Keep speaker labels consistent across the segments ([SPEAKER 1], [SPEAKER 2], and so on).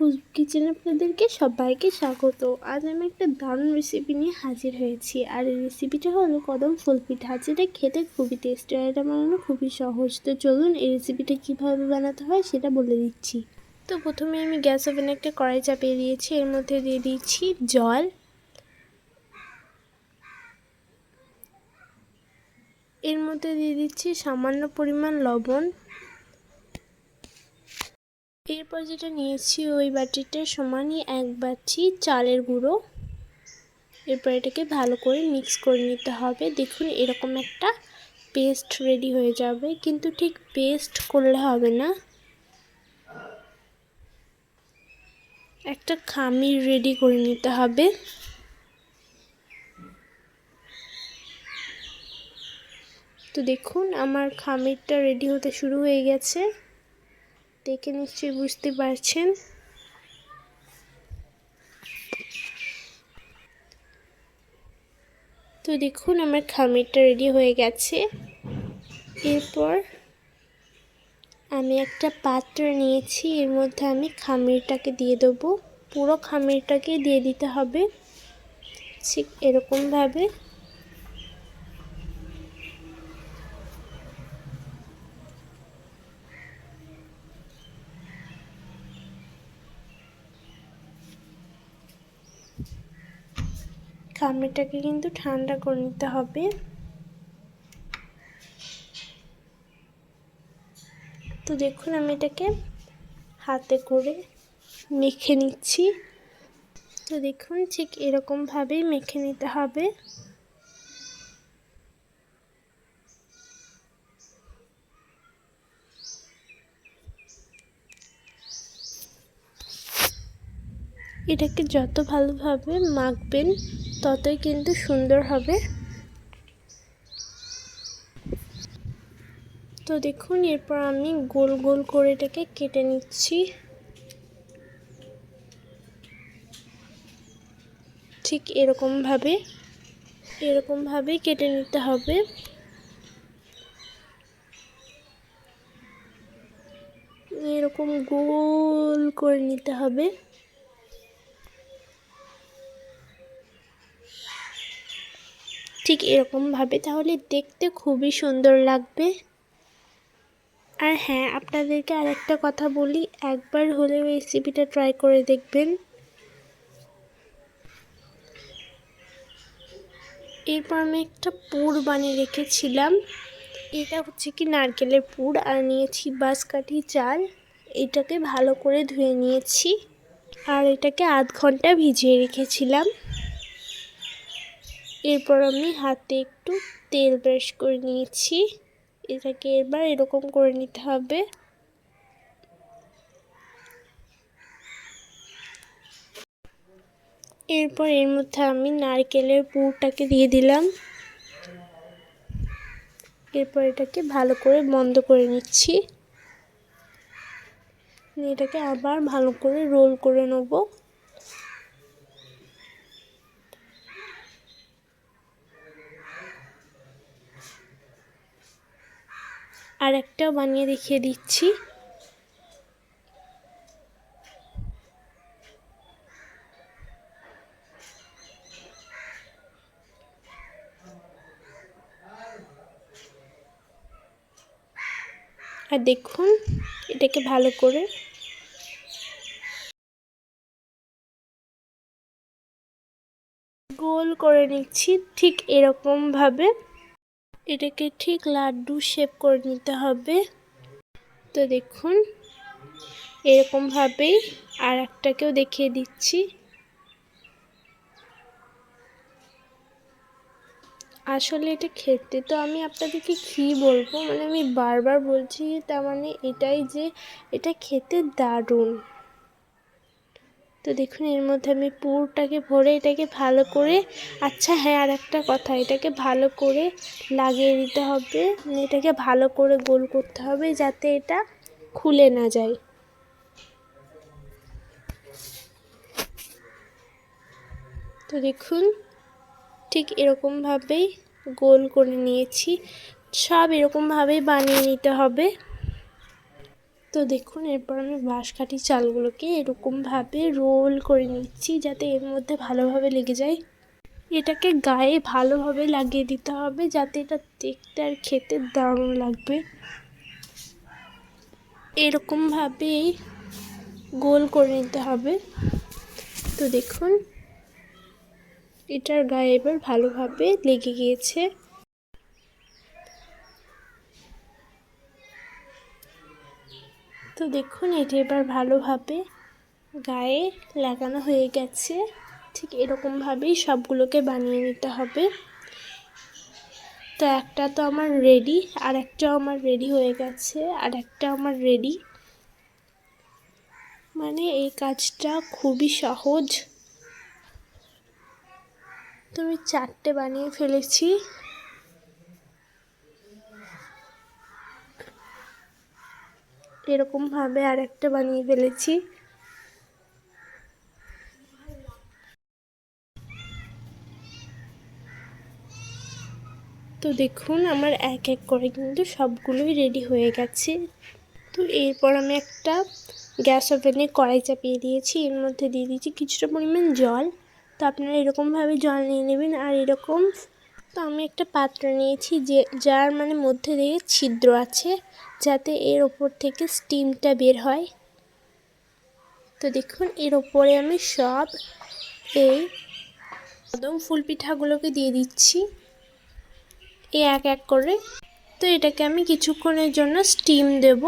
[SPEAKER 1] খুশবু kitchen আপনাদেরকে সবাইকে স্বাগত। আজ আমি একটা দারুণ রেসিপি নিয়ে হাজির হয়েছি। আর এই রেসিপিটা হলো কদম ফুল পিঠা যেটা খেতে খুবই টেস্টি আর এটা বানানো খুবই সহজ। তো চলুন এই রেসিপিটা কীভাবে বানাতে হয় সেটা বলে দিচ্ছি। তো প্রথমে আমি গ্যাস ওভেনে একটা কড়াই চাপিয়ে দিয়েছি। এর মধ্যে দিয়ে দিচ্ছি জল। এর মধ্যে দিয়ে দিচ্ছি সামান্য পরিমাণ লবণ। এরপর যেটা নিয়েছি ওই বাটিটার সমানই এক বাটি চালের গুঁড়ো। এরপর এটাকে ভালো করে মিক্স করে নিতে হবে। দেখুন এরকম একটা পেস্ট রেডি হয়ে যাবে। কিন্তু ঠিক পেস্ট করলে হবে না। একটা খামির রেডি করে নিতে হবে। তো দেখুন আমার খামিরটা রেডি হতে শুরু হয়ে গেছে। দেখে নিশ্চয়ই বুঝতে পারছেন। তো দেখুন, আমার খামিরটা রেডি হয়ে গেছে। এরপর আমি একটা পাত্র নিয়েছি, এর মধ্যে আমি খামিরটাকে দিয়ে দেবো। পুরো খামিরটাকে দিয়ে দিতে হবে। ঠিক এরকমভাবে। খামিরটাকে কিন্তু ঠান্ডা করে নিতে হবে। তো দেখুন, আমি এটাকে হাতে করে মেখে নিচ্ছি। তো দেখুন, ঠিক এরকমভাবেই মেখে নিতে হবে। এটাকে যত ভালোভাবে মাখবেন ততই কিন্তু সুন্দর হবে। তো দেখুন, এরপর আমি গোল গোল করে এটাকে কেটে নিচ্ছি। ঠিক এরকমভাবে, এরকমভাবেই কেটে নিতে হবে। এরকম গোল করে নিতে হবে। এরকমভাবে তাহলে দেখতে খুবই সুন্দর লাগবে। আর হ্যাঁ আপনাদেরকে আরেকটা কথা বলি, একবার হলেও রেসিপিটা ট্রাই করে দেখবেন। এরপর আমি একটা পুর বানিয়ে রেখেছিলাম। এটা হচ্ছে কি নারকেলের পুর, আর নিয়েছি বাঁশকাঠি চাল। এটাকে ভালো করে ধুয়ে নিয়েছি। আর এটাকে আধ ঘণ্টা ভিজিয়ে রেখেছিলাম। এরপর আমি হাতে একটু তেল ব্রাশ করে নিয়েছি। এটাকে এবার এরকম করে নিতে হবে। এরপর এর মধ্যে আমি নারকেলের পুরটাকে দিয়ে দিলাম। এরপর এটাকে ভালো করে বন্ধ করে নিচ্ছি। এটাকে আবার ভালো করে রোল করে নেব। আর একটাও বানিয়ে দেখিয়ে দিচ্ছি। আর দেখুন, এটাকে ভালো করে গোল করে নিচ্ছি ঠিক এরকমভাবে। এটাকে ঠিক লাড্ডু শেপ করে নিতে হবে। তো দেখুন, এরকমভাবেই আর একটাকেও দেখিয়ে দিচ্ছি। আসলে এটা খেতে তো আমি আপনাদেরকে কী বলব? মানে আমি বারবার বলছি তার মানে এটাই যে, এটা খেতে দারুণ। তো দেখুন, এর মধ্যে আমি পুরটাকে ভরে এটাকে ভালো করে আচ্ছা হ্যাঁ আর একটা কথা, এটাকে ভালো করে লাগিয়ে দিতে হবে। মানে এটাকে ভালো করে গোল করতে হবে যাতে এটা খুলে না যায়। তো দেখুন, ঠিক এরকমভাবেই গোল করে নিয়েছি। সব এরকমভাবেই বানিয়ে নিতে হবে। তো দেখুন, এরপর আমি বাঁশকাঠি চালগুলোকে এরকমভাবে রোল করে নিচ্ছি যাতে এর মধ্যে ভালোভাবে লেগে যায়। এটাকে গায়ে ভালোভাবে লাগিয়ে দিতে হবে যাতে এটা দেখতে আর খেতে দারুণ লাগবে। এরকমভাবেই গোল করে নিতে হবে। তো দেখুন, এটার গায়ে এবার ভালোভাবে লেগে গিয়েছে। তো দেখুন, এটি এবার ভালোভাবে গায়ে লাগানো হয়ে গেছে। ঠিক এরকমভাবেই সবগুলোকে বানিয়ে নিতে হবে। তো একটা তো আমার রেডি আর একটাও আমার রেডি হয়ে গেছে, আর একটা আমার রেডি মানে এই কাজটা খুবই সহজ। তো আমি চারটে বানিয়ে ফেলেছি। এরকমভাবে আর একটা বানিয়ে ফেলেছি। তো দেখুন, আমার এক এক করে কিন্তু সবগুলোই রেডি হয়ে গেছে। তো এরপর আমি একটা গ্যাস ওভেনে কড়াই চাপিয়ে দিয়েছি। এর মধ্যে দিয়ে দিয়েছি কিছুটা পরিমাণ জল। তো আপনারা এরকমভাবে জল নিয়ে নেবেন আর এরকম, তো আমি একটা পাত্র নিয়েছি যে, যার মানে মধ্যে দিয়ে ছিদ্র আছে। যাতে এর ওপর থেকে স্টিমটা বের হয়। তো দেখুন, এর ওপরে আমি সব এই কদম ফুল পিঠাগুলোকে দিয়ে দিচ্ছি। এ এক এক করে। তো এটাকে আমি কিছুক্ষণের জন্য স্টিম দেব।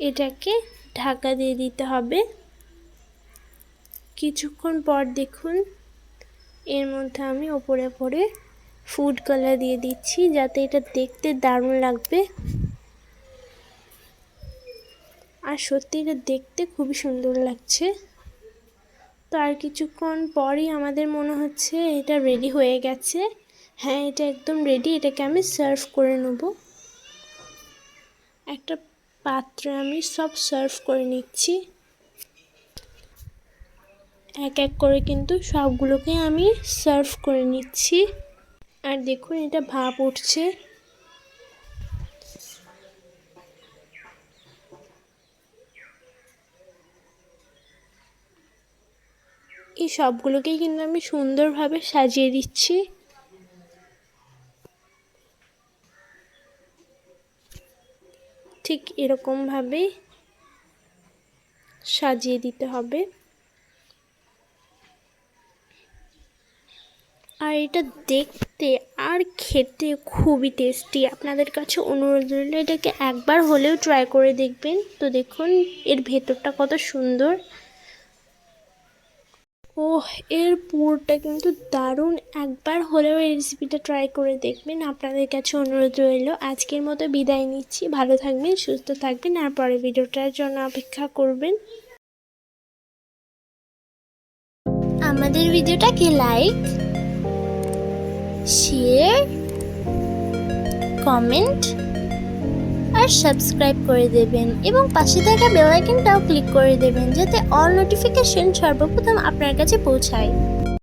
[SPEAKER 1] এটাকে ঢাকা দিয়ে দিতে হবে। কিছুক্ষণ পর দেখুন, এর মধ্যে আমি ওপরে ওপরে ফুড কালার দিয়ে দিচ্ছি, যাতে এটা দেখতে দারুণ লাগবে। আর সত্যি এটা দেখতে খুবই সুন্দর লাগছে। তো আর কিছুক্ষণ পরই আমাদের মনে হচ্ছে এটা রেডি হয়ে গেছে। হ্যাঁ এটা একদম রেডি এটাকে আমি সার্ভ করে নেব। একটা পাত্রে আমি সব সার্ভ করে নিচ্ছি। এক এক করে কিন্তু সবগুলোকে আমি সার্ভ করে নিচ্ছি। আর দেখুন, এটা ভাপ উঠছে। এই সবগুলোকেই কিন্তু আমি সুন্দরভাবে সাজিয়ে দিচ্ছি। ঠিক এরকমভাবেই সাজিয়ে দিতে হবে। আর এটা দেখতে আর খেতে খুবই টেস্টি আপনাদের কাছে অনুরোধ রইল এটাকে একবার হলেও ট্রাই করে দেখবেন। তো দেখুন, এর ভেতরটা কত সুন্দর। ও এর পুরটা কিন্তু দারুণ। একবার হলেও এই রেসিপিটা ট্রাই করে দেখবেন। আপনাদের কাছে অনুরোধ রইল। আজকের মতো বিদায় নিচ্ছি। ভালো থাকবেন, সুস্থ থাকবেন, আর পরে ভিডিওটার জন্য অপেক্ষা করবেন।
[SPEAKER 2] আমাদের ভিডিওটাকে লাইক শেয়ার কমেন্ট আর সাবস্ক্রাইব করে দেবেন। এবং পাশে থাকা বেল আইকনটাও ক্লিক করে দেবেন, যাতে অল নোটিফিকেশন সর্বপ্রথম আপনার কাছে পৌঁছায়।